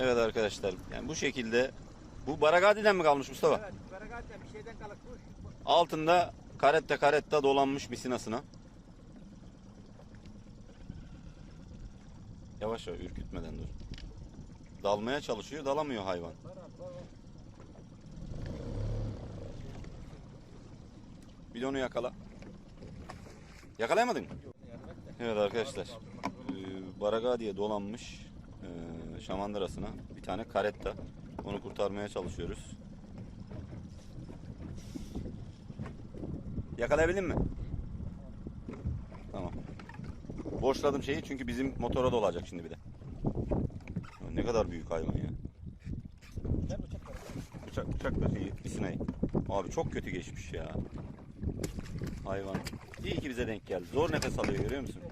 Evet arkadaşlar. Yani bu şekilde bu Baragadi'den mi kalmış Mustafa? Evet, Karagaz'da bir şeyden bu. Altında karette karetta dolanmış misinasına. Yavaş yavaş ürkütmeden dur. Dalmaya çalışıyor, dalamıyor hayvan. Var abi, var, var. Bir de onu yakala. Yakalayamadın mı? Evet arkadaşlar. Ee, Baragadi'ye dolanmış e, şamandırasına bir tane karetta. Onu kurtarmaya çalışıyoruz. Yakalayabildin mi? Tamam. Boşladım şeyi çünkü bizim motora dolacak şimdi bir de. Ne kadar büyük hayvan ya. Bıçak bıçakla şeyi, misinayı. Abi çok kötü geçmiş ya. Hayvan. İyi ki bize denk geldi. Zor nefes alıyor görüyor musun?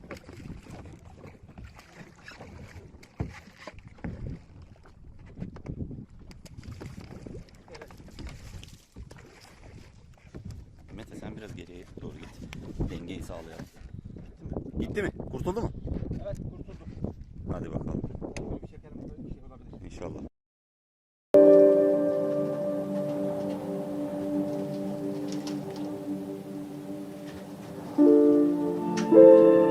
Biraz geriye doğru git. Dengeyi sağlayalım. Gitti mi? Kurtuldu mu? Evet kurtulduk. Hadi bakalım. Bir şekerim böyle bir şey olabilir. İnşallah.